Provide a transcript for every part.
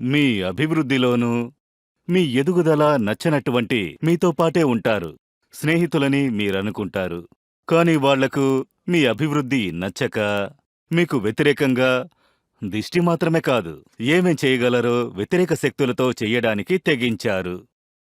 మీ అభివృద్ధిలోనూ మీ ఎదుగుదల నచ్చనటువంటి మీతో పాటే ఉంటారు స్నేహితులని మీరనుకుంటారు. కాని వాళ్ళకు మీ అభివృద్ధి నచ్చక మీకు వ్యతిరేకంగా దిష్టి మాత్రమే కాదు ఏమేం చేయగలరో వ్యతిరేక శక్తులతో చెయ్యడానికి తెగించారు.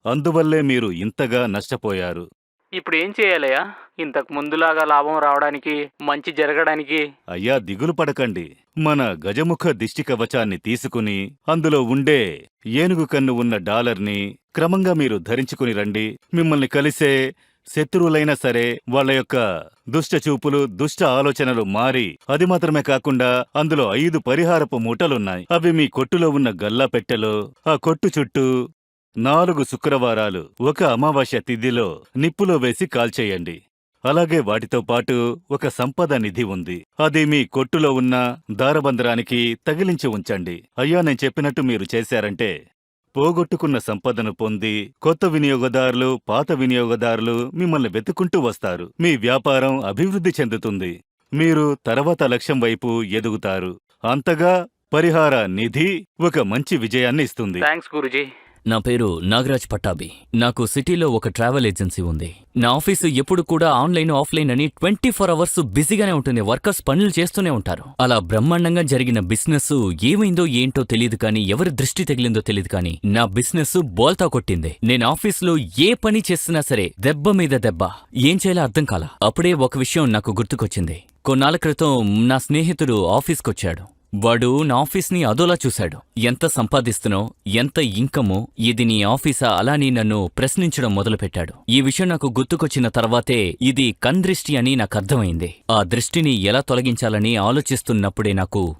అందువల్లే మీరు ఇంతగా నష్టపోయారు. ఇప్పుడు ఏం చేయాలయా ఇంతకు ముందులాగా లాభం రావడానికి మంచి జరగడానికి. అయ్యా దిగులు పడకండి. మన గజముఖ దిష్టి కవచాన్ని తీసుకుని అందులో ఉండే ఏనుగు కన్ను ఉన్న డాలర్ని క్రమంగా మీరు ధరించుకుని రండి. మిమ్మల్ని కలిసే శత్రువులైనా సరే వాళ్ళ యొక్క దుష్ట చూపులు దుష్ట ఆలోచనలు మారి అది మాత్రమే కాకుండా అందులో ఐదు పరిహారపు మూటలున్నాయి. అవి మీ కొట్టులో ఉన్న గల్లా పెట్టెలో ఆ కొట్టు చుట్టూ నాలుగు శుక్రవారాలు ఒక అమావాస్య తిథిలో నిప్పులో వేసి కాల్చేయండి. అలాగే వాటితో పాటు ఒక సంపద నిధి ఉంది. అది మీ కొట్టులో ఉన్న దారబంధరానికి తగిలించి ఉంచండి. అయ్యా నేను చెప్పినట్టు మీరు చేశారంటే పోగొట్టుకున్న సంపదను పొంది కొత్త వినియోగదారులు పాత వినియోగదారులు మిమ్మల్ని వెతుకుంటూ వస్తారు. మీ వ్యాపారం అభివృద్ధి చెందుతుంది. మీరు తర్వాత లక్ష్యం వైపు ఎదుగుతారు. అంతగా పరిహార నిధి ఒక మంచి విజయాన్ని ఇస్తుంది. థ్యాంక్స్ గురుజీ. నా పేరు నాగరాజ్ పట్టాభి. నాకు సిటీలో ఒక ట్రావెల్ ఏజెన్సీ ఉంది. నా ఆఫీసు ఎప్పుడు కూడా ఆన్లైన్ ఆఫ్లైన్ అని ట్వంటీ ఫోర్ అవర్స్ బిజీగానే ఉంటుంది. వర్కర్స్ పనులు చేస్తూనే ఉంటారు. అలా బ్రహ్మాండంగా జరిగిన బిజినెస్ ఏమైందో ఏంటో తెలియదు కానీ ఎవరి దృష్టి తగిలిందో తెలియదు కానీ నా బిజినెస్ బోల్తా కొట్టింది. నేను ఆఫీసులో ఏ పని చేస్తున్నా సరే దెబ్బ మీద దెబ్బ. ఏం చేయాలో అర్థం కాల. అప్పుడే ఒక విషయం నాకు గుర్తుకొచ్చింది. కొన్నాళ్ళ క్రితం నా స్నేహితుడు ఆఫీస్కొచ్చాడు. వాడు నా ఆఫీస్ని అదోలా చూశాడు. ఎంత సంపాదిస్తున్నావు? ఎంత ఇంకమో ఇది నీ ఆఫీసా? అలాని నన్ను ప్రశ్నించడం మొదలుపెట్టాడు. ఈ విషయం నాకు గుర్తుకొచ్చిన తర్వాతే ఇది కందృష్టి అని నాకు అర్థమైంది. ఆ దృష్టిని ఎలా తొలగించాలని ఆలోచిస్తున్నప్పుడే నాకు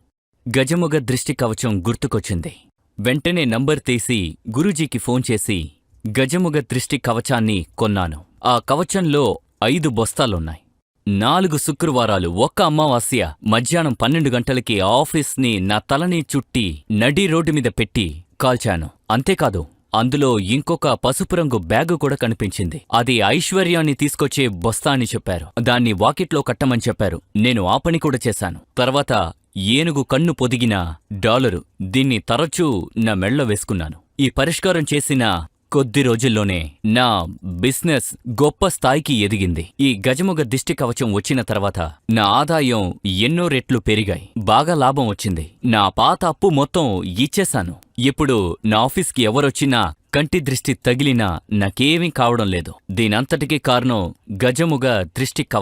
గజముగ దృష్టి కవచం గుర్తుకొచ్చింది. వెంటనే నంబర్ తీసి గురూజీకి ఫోన్ చేసి గజముగ దృష్టి కవచాన్ని కొన్నాను. ఆ కవచంలో ఐదు బొస్తాలున్నాయి. నాలుగు శుక్రవారాలు ఒక్క అమావాస్య మధ్యాహ్నం పన్నెండు గంటలకి ఆఫీస్ని నా తలని చుట్టి నడి రోడ్డు మీద పెట్టి కాల్చాను. అంతేకాదు అందులో ఇంకొక పసుపు రంగు బ్యాగు కూడా కనిపించింది. అది ఐశ్వర్యాన్ని తీసుకొచ్చే బొస్తా అని చెప్పారు. దాన్ని వాకిట్లో కట్టమని చెప్పారు. నేను ఆ పని కూడా చేశాను. తర్వాత ఏనుగు కన్ను పొదిగిన డాలరు దీన్ని తరచూ నా మెళ్ళ వేసుకున్నాను. ఈ పరిష్కారం చేసిన కొద్ది రోజుల్లోనే నా బిజినెస్ గొప్ప స్థాయికి ఎదిగింది. ఈ గజముగ దిష్టి కవచం వచ్చిన తర్వాత నా ఆదాయం ఎన్నో రెట్లు పెరిగాయి. బాగా లాభం వచ్చింది. నా పాత అప్పు మొత్తం ఇచ్చేశాను. ఇప్పుడు నా ఆఫీస్కి ఎవరొచ్చినా కంటి దృష్టి తగిలినా నాకేమీ కావడం లేదు. దీనంతటికీ కారణం గజముగ దృష్టి కవ